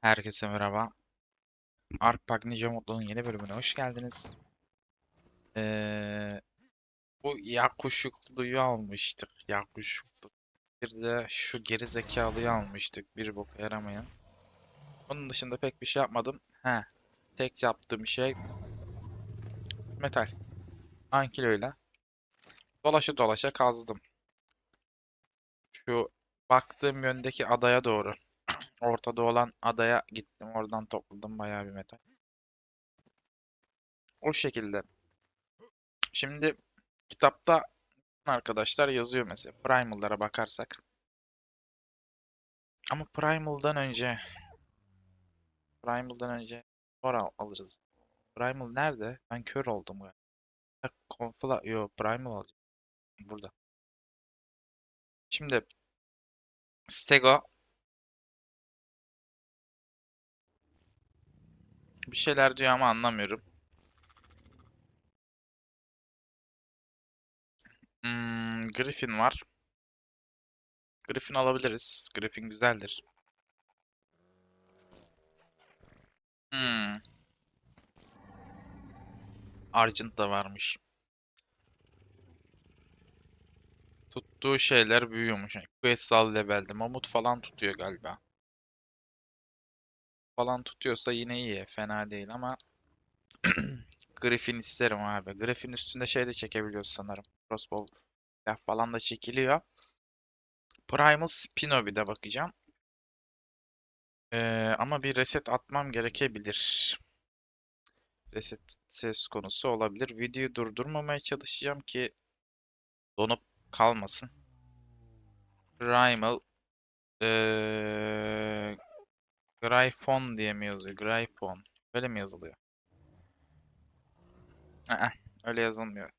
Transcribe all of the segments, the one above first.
Herkese merhaba. Ark Pag Ninja Modlu'nun yeni bölümüne hoş geldiniz. Ee, bu yakuşukluyu almıştık. Yakuşuklu. Bir de şu geri zekalıyı almıştık. Bir boka yaramayan. Onun dışında pek bir şey yapmadım. He. Tek yaptığım şey metal. Ankiloyla. Dolaşa dolaşa kazdım. Şu baktığım yöndeki adaya doğru. Ortada olan adaya gittim. Oradan topladım bayağı bir metal. O şekilde. Şimdi kitapta arkadaşlar yazıyor mesela. Primal'lara bakarsak. Ama Primal'dan önce Primal'dan önce Thor al- alırız. Primal nerede? Ben kör oldum galiba. Ha, Confla Yo, Primal alacağım. Burada. Şimdi Stego bir şeyler diyor ama anlamıyorum. Hmm, Griffin var. Griffin alabiliriz. Griffin güzeldir. Hmm. Argent da varmış. Tuttuğu şeyler büyüyormuş. Yani Quetzal levelde. Mamut falan tutuyor galiba. Falan tutuyorsa yine iyi. Fena değil ama Griffin isterim abi. Griffin üstünde şey de çekebiliyoruz sanırım. Crossbow falan da çekiliyor. Primal Spino bir de bakacağım. Ee, ama bir reset atmam gerekebilir. Reset ses konusu olabilir. Videoyu durdurmamaya çalışacağım ki donup kalmasın. Primal ee, Gryphon diye mi yazıyor? Gryphon. Öyle mi yazılıyor? Aa, öyle yazılmıyor.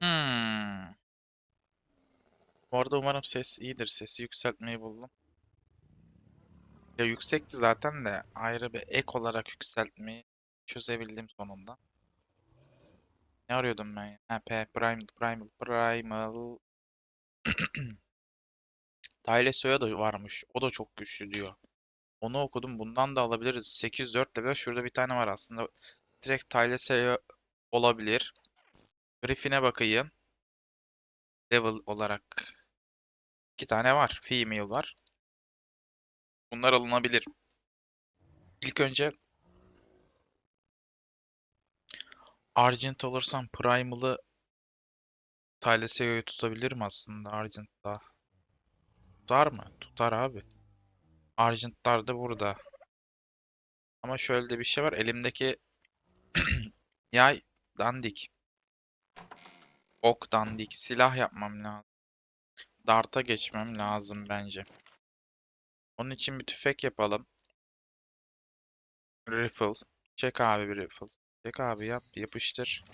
Hmm. Bu arada umarım ses iyidir. Sesi yükseltmeyi buldum. Ya yüksekti zaten de ayrı bir ek olarak yükseltmeyi çözebildim sonunda. Ne arıyordum ben? Ha, P, Primal, Primal, Primal. Tyle Soya da varmış. O da çok güçlü diyor. Onu okudum. Bundan da alabiliriz. 8-4 level. Şurada bir tane var aslında. Direkt Tyle Soya olabilir. Griffin'e bakayım. Level olarak iki tane var. Female var. Bunlar alınabilir. İlk önce Argent alırsam Primal'ı Thalasseo'yu tutabilirim aslında Argent'ta. Tutar mı? Tutar abi. Argent'lar da burada. Ama şöyle de bir şey var. Elimdeki yay dandik. Ok dandik. Silah yapmam lazım. Dart'a geçmem lazım bence. Onun için bir tüfek yapalım. Rifle. Çek abi bir rifle. Çek abi yap. Yapıştır.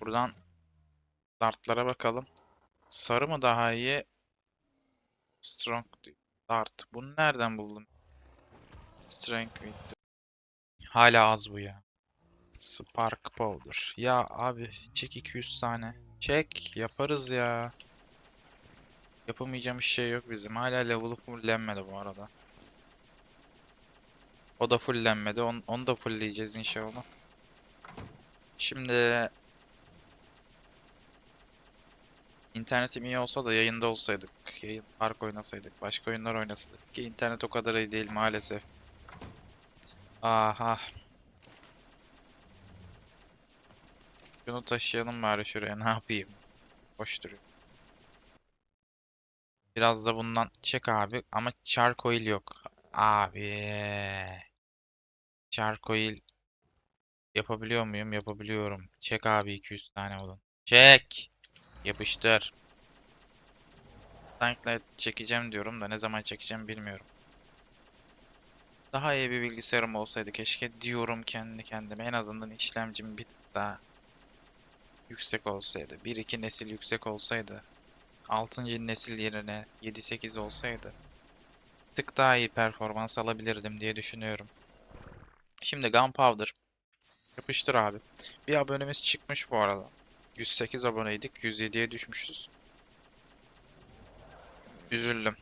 Buradan dartlara bakalım. Sarı mı daha iyi? Strong. Dart. Bunu nereden buldun? Strength with. Hala az bu ya. Spark Powder. Ya abi çek 200 tane. Çek yaparız ya. Yapamayacağım bir şey yok bizim. Hala level'ı fulllenmedi bu arada. O da fulllenmedi. Onu, onu da fullleyeceğiz inşallah. Şimdi internetim iyi olsa da yayında olsaydık. Yayın Ark oynasaydık. Başka oyunlar oynasaydık. Ki internet o kadar iyi değil maalesef. Aha. Şunu taşıyalım bari şuraya. Ne yapayım? Boş duruyor. Biraz da bundan çek abi. Ama charcoal yok. Abi. Charcoal yapabiliyor muyum? Yapabiliyorum. Çek abi 200 tane odun. Çek. Yapıştır. Tanklight çekeceğim diyorum da ne zaman çekeceğim bilmiyorum. Daha iyi bir bilgisayarım olsaydı keşke diyorum kendi kendime. En azından işlemcim bir tık daha yüksek olsaydı. 1-2 nesil yüksek olsaydı. 6. nesil yerine 7-8 olsaydı. Tık daha iyi performans alabilirdim diye düşünüyorum. Şimdi Gunpowder. Yapıştır abi. Bir abonemiz çıkmış bu arada. 108 aboneydik. 107'ye düşmüşüz. Üzüldüm.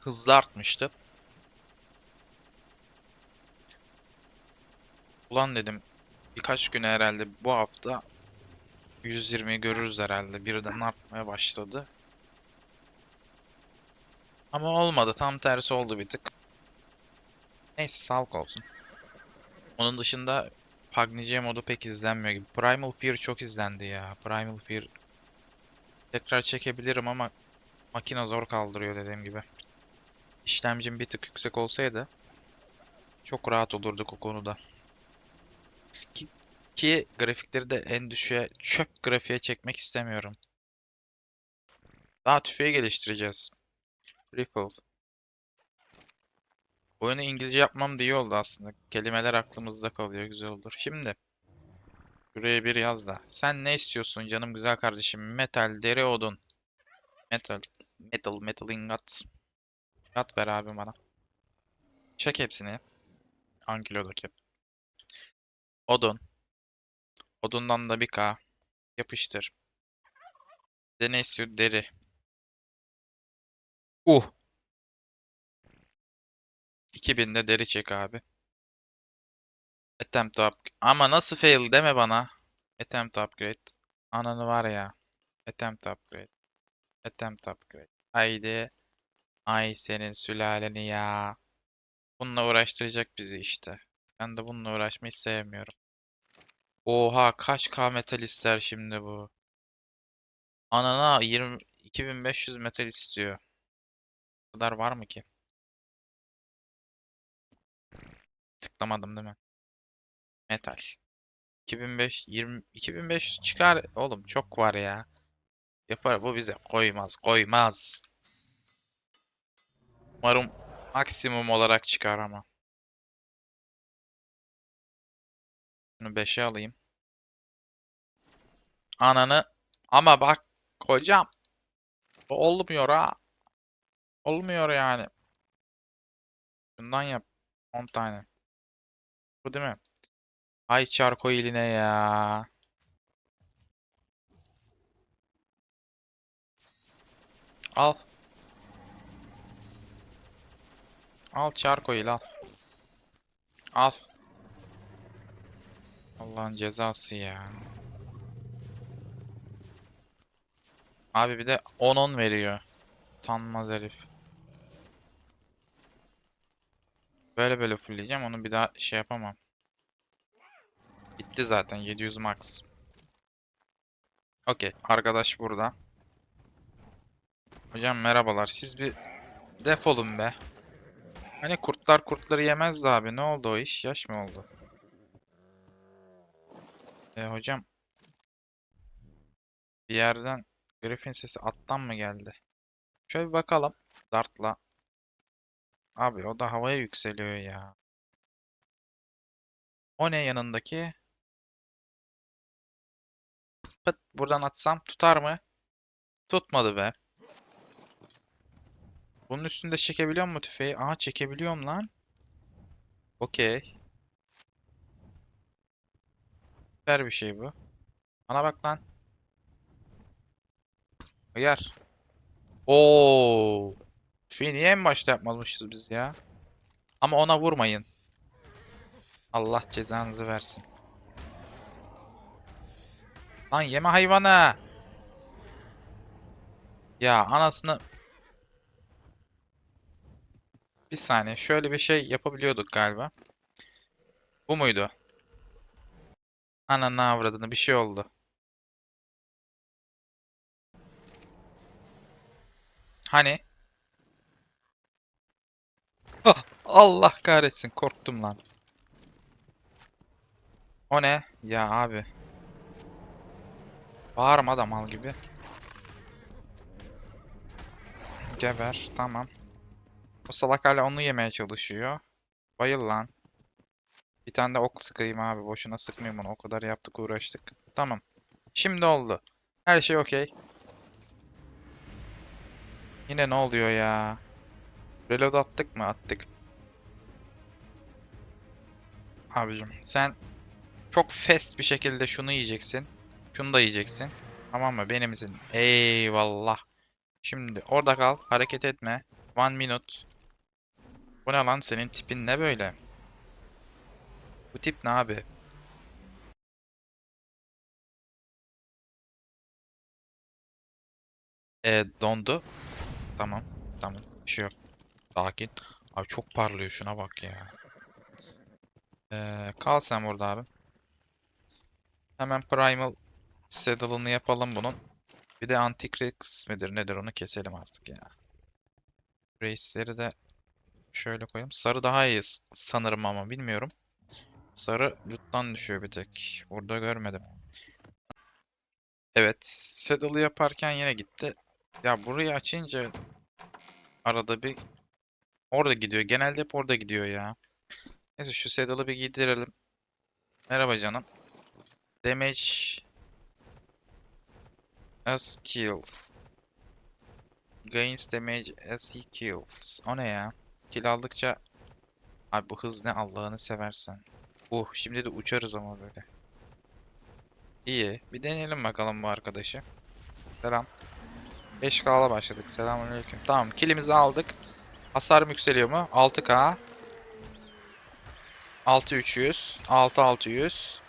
Hızlı artmıştı. Ulan dedim birkaç gün herhalde bu hafta 120'yi görürüz herhalde. Birden artmaya başladı. Ama olmadı. Tam tersi oldu bir tık. Neyse sağlık olsun. Onun dışında PUBG modu pek izlenmiyor gibi. Primal Fear çok izlendi ya. Primal Fear tekrar çekebilirim ama makine zor kaldırıyor dediğim gibi. İşlemcim bir tık yüksek olsaydı çok rahat olurduk o konuda. Ki, ki grafikleri de en düşüğe çöp grafiğe çekmek istemiyorum. Daha tüfeği geliştireceğiz. Rifle. Oyunu İngilizce yapmam da iyi oldu aslında. Kelimeler aklımızda kalıyor. Güzel olur. Şimdi. Buraya bir yaz da. Sen ne istiyorsun canım güzel kardeşim? Metal, deri, odun. Metal. Metal, metal ingot. Ingot ver abi bana. Çek hepsini. Ankilodaki. Odun. Odundan da bir K. Yapıştır. De ne istiyor? Deri. Uh. 2000'de deri çek abi. Attempt upgrade. Ama nasıl fail deme bana. Attempt upgrade. Ananı var ya. Attempt upgrade. Attempt upgrade. Haydi. Ay senin sülaleni ya. Bununla uğraştıracak bizi işte. Ben de bununla uğraşmayı sevmiyorum. Oha kaç K metal ister şimdi bu. Anana 20 2500 metal istiyor. Bu kadar var mı ki? Tıklamadım değil mi? Metal. 2005 20 2500 çıkar oğlum çok var ya. Yapar bu bize koymaz koymaz. Umarım maksimum olarak çıkar ama. Bunu 5'e alayım. Ananı ama bak hocam olmuyor ha. Olmuyor yani. Bundan yap 10 tane. Bu değil mi? Ay çarko eline ya. Al. Al çarko il al. Al. Allah'ın cezası ya. Abi bir de 10-10 veriyor. Utanmaz herif. Böyle böyle fullleyeceğim. Onu bir daha şey yapamam. Bitti zaten 700 max. Okey. Arkadaş burada. Hocam merhabalar. Siz bir defolun be. Hani kurtlar kurtları yemezdi abi. Ne oldu o iş? Yaş mı oldu? E hocam. Bir yerden Griffin sesi attan mı geldi? Şöyle bir bakalım. Dart'la. Abi o da havaya yükseliyor ya. O ne yanındaki? Pıt buradan atsam tutar mı? Tutmadı be. Bunun üstünde çekebiliyor mu tüfeği? Aha çekebiliyorum lan. Okey. Süper bir şey bu. Bana bak lan. Uyar. Oo. Tüfeği niye en başta yapmamışız biz ya? Ama ona vurmayın. Allah cezanızı versin. Lan yeme hayvanı. Ya anasını Bir saniye. Şöyle bir şey yapabiliyorduk galiba. Bu muydu? Ananı avradını bir şey oldu. Hani? Ah, Allah kahretsin korktum lan. O ne? Ya abi. Bağırma da mal gibi. Geber. Tamam. O salak hala onu yemeye çalışıyor. Bayıl lan. Bir tane de ok sıkayım abi. Boşuna sıkmayayım onu. O kadar yaptık uğraştık. Tamam. Şimdi oldu. Her şey okey. Yine ne oluyor ya? Reload attık mı? Attık. Abicim sen çok fast bir şekilde şunu yiyeceksin. Şunu da yiyeceksin. Tamam mı? Benimizin. Eyvallah. Şimdi orada kal. Hareket etme. One minute. Bu ne lan senin tipin ne böyle? Bu tip ne abi? E dondu. Tamam. Tamam. Bir şey yok. Sakin. Abi çok parlıyor şuna bak ya. Ee, kal sen burada abi. Hemen Primal Saddle'ını yapalım bunun. Bir de Antikrix midir nedir onu keselim artık ya. Race'leri de şöyle koyayım. Sarı daha iyi sanırım ama bilmiyorum. Sarı loot'tan düşüyor bir tek. Burada görmedim. Evet. Saddle'ı yaparken yine gitti. Ya burayı açınca arada bir orada gidiyor. Genelde hep orada gidiyor ya. Neyse şu saddle'ı bir giydirelim. Merhaba canım. Damage as kill. Gains damage as he kills. O ne ya? Kill aldıkça... Abi bu hız ne Allah'ını seversen. Uh şimdi de uçarız ama böyle. İyi. Bir deneyelim bakalım bu arkadaşı. Selam. 5K'la başladık. Selamünaleyküm. Tamam killimizi aldık. Hasarım yükseliyor mu? 6K. 6300. 6600.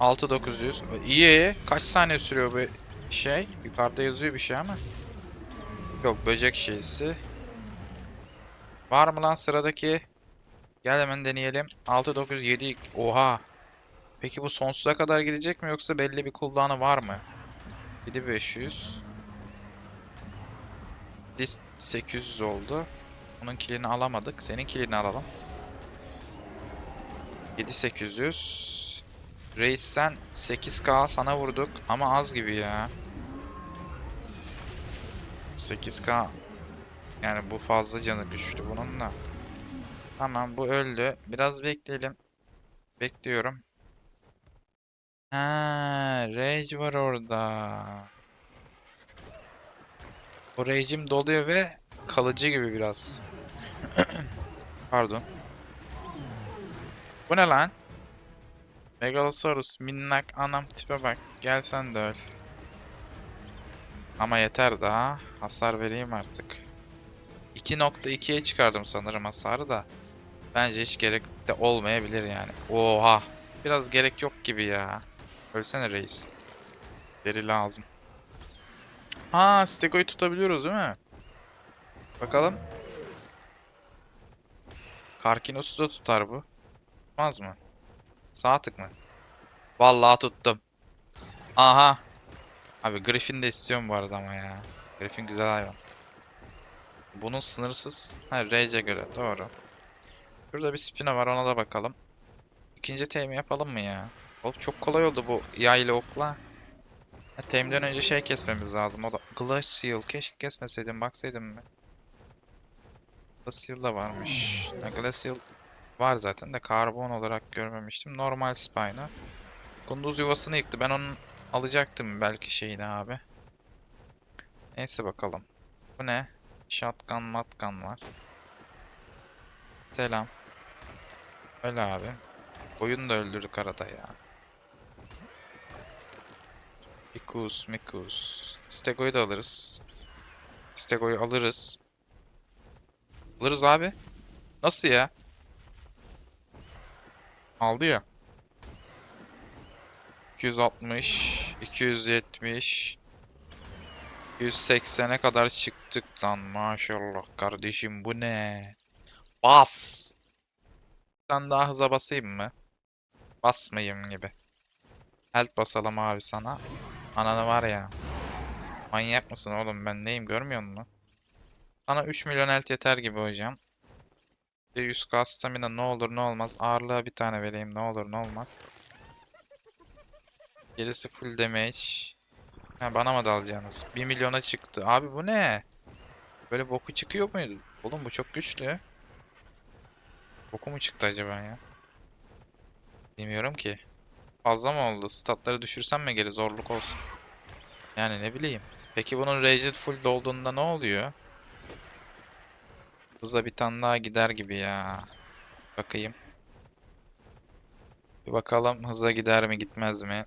6900. İyi. Kaç saniye sürüyor bu şey? Yukarıda yazıyor bir şey ama. Yok böcek şeysi. Var mı lan sıradaki? Gel hemen deneyelim. 6, 9, 7. Oha. Peki bu sonsuza kadar gidecek mi yoksa belli bir cooldown'ı var mı? 7500. Dis 800 oldu. Onun kilini alamadık. Senin kilini alalım. 7800. Reis sen 8k sana vurduk ama az gibi ya. 8k yani bu fazla canı düştü bunun da. Tamam bu öldü. Biraz bekleyelim. Bekliyorum. Ha, Rage var orada. O Rage'im doluyor ve kalıcı gibi biraz. Pardon. Bu ne lan? Megalosaurus minnak anam tipe bak. Gel sen de öl. Ama yeter daha. Hasar vereyim artık. 2.2'ye çıkardım sanırım hasarı da. Bence hiç gerek de olmayabilir yani. Oha. Biraz gerek yok gibi ya. Ölsene reis. Deri lazım. Ha, Stego'yu tutabiliyoruz değil mi? Bakalım. Karkinos'u da tutar bu. Tutmaz mı? Sağ tık mı? Vallahi tuttum. Aha. Abi Griffin de istiyorum bu arada ama ya. Griffin güzel hayvan. Bunun sınırsız... Ha Rage'e göre doğru. Şurada bir Spino var ona da bakalım. İkinci temi yapalım mı ya? Oğlum çok kolay oldu bu yay ile okla. Temden önce şey kesmemiz lazım. O da Glacial. Keşke kesmeseydim baksaydım mı? Glacial da varmış. Glacial var zaten de karbon olarak görmemiştim. Normal Spino. Kunduz yuvasını yıktı. Ben onun alacaktım belki şeyini abi. Neyse bakalım. Bu ne? Shotgun matgun var. Selam. Öyle abi. Oyun da öldürdük arada ya. Mikus, Mikus. Stego'yu da alırız. Stego'yu alırız. Alırız abi. Nasıl ya? Aldı ya. 260, 270, 180'e kadar çıktık lan maşallah kardeşim bu ne? Bas! Ben daha hıza basayım mı? Basmayayım gibi. Health basalım abi sana. Ananı var ya. Manyak mısın oğlum ben neyim görmüyor musun? Sana 3 milyon health yeter gibi hocam. Bir 100k stamina ne olur ne olmaz. Ağırlığa bir tane vereyim ne olur ne olmaz. Gerisi full damage. Ha, bana mı dalacaksınız? 1 milyona çıktı. Abi bu ne? Böyle boku çıkıyor muydu? Oğlum bu çok güçlü. Boku mu çıktı acaba ya? Bilmiyorum ki. Fazla mı oldu? Statları düşürsem mi geri zorluk olsun? Yani ne bileyim. Peki bunun Raged full dolduğunda ne oluyor? Hızla bir tane daha gider gibi ya. Bakayım. Bir bakalım hızla gider mi gitmez mi?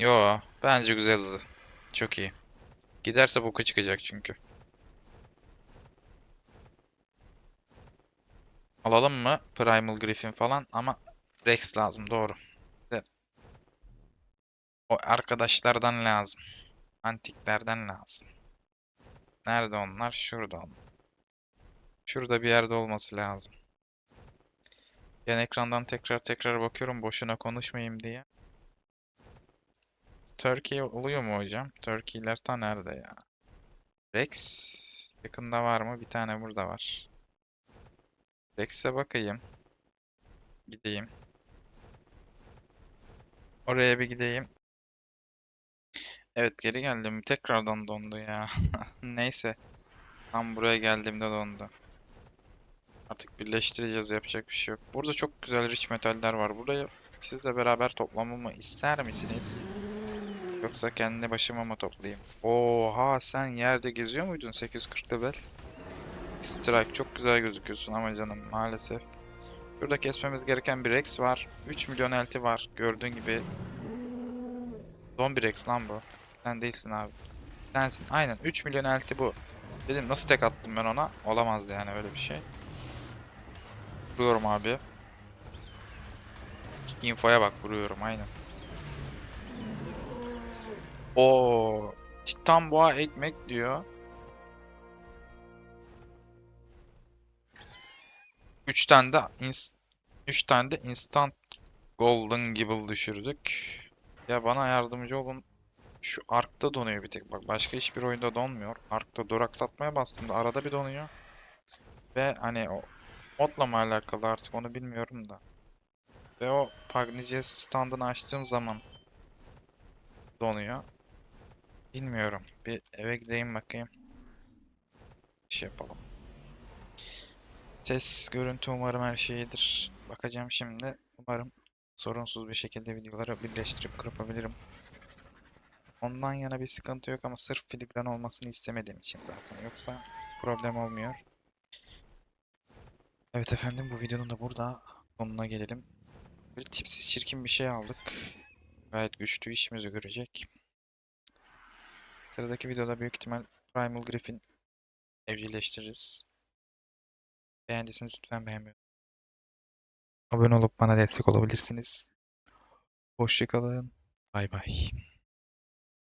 Yo, bence güzel hızı. Çok iyi. Giderse boku çıkacak çünkü. Alalım mı? Primal Griffin falan ama Rex lazım doğru. O arkadaşlardan lazım. Antiklerden lazım. Nerede onlar? Şurada. Şurada bir yerde olması lazım. Yan ekrandan tekrar tekrar bakıyorum boşuna konuşmayayım diye. Turkey oluyor mu hocam? Turkeyler ta nerede ya? Rex yakında var mı? Bir tane burada var. Rex'e bakayım. Gideyim. Oraya bir gideyim. Evet geri geldim. Tekrardan dondu ya. Neyse. Tam buraya geldiğimde dondu. Artık birleştireceğiz. Yapacak bir şey yok. Burada çok güzel rich metaller var. Burayı sizle beraber toplamamı ister misiniz? Yoksa kendi başıma mı toplayayım? Oha sen yerde geziyor muydun 840 level? Strike çok güzel gözüküyorsun ama canım maalesef. Burada kesmemiz gereken bir Rex var. 3 milyon LT var gördüğün gibi. Zombi Rex lan bu. Sen değilsin abi. Sensin. Aynen 3 milyon LT bu. Dedim nasıl tek attım ben ona? Olamaz yani öyle bir şey. Vuruyorum abi. Infoya bak vuruyorum aynen. Oo, Titan boğa ekmek diyor. 3 tane de ins 3 tane de instant golden gibble düşürdük. Ya bana yardımcı olun. Şu Ark'ta donuyor bir tek. Bak başka hiçbir oyunda donmuyor. Ark'ta duraklatmaya bastığımda arada bir donuyor. Ve hani o modla mı alakalı artık onu bilmiyorum da. Ve o Pagnice standını açtığım zaman donuyor. Bilmiyorum. Bir eve gideyim bakayım. Bir şey yapalım. Ses, görüntü umarım her şeyidir. Bakacağım şimdi. Umarım sorunsuz bir şekilde videoları birleştirip kırpabilirim. Ondan yana bir sıkıntı yok ama sırf filigran olmasını istemediğim için zaten. Yoksa problem olmuyor. Evet efendim bu videonun da burada sonuna gelelim. Böyle tipsiz çirkin bir şey aldık. Gayet güçlü işimizi görecek. Sıradaki videoda büyük ihtimal Primal Griffin evcilleştiririz. Beğendiyseniz lütfen beğenmeyi Abone olup bana destek olabilirsiniz. Hoşçakalın. Bay bay.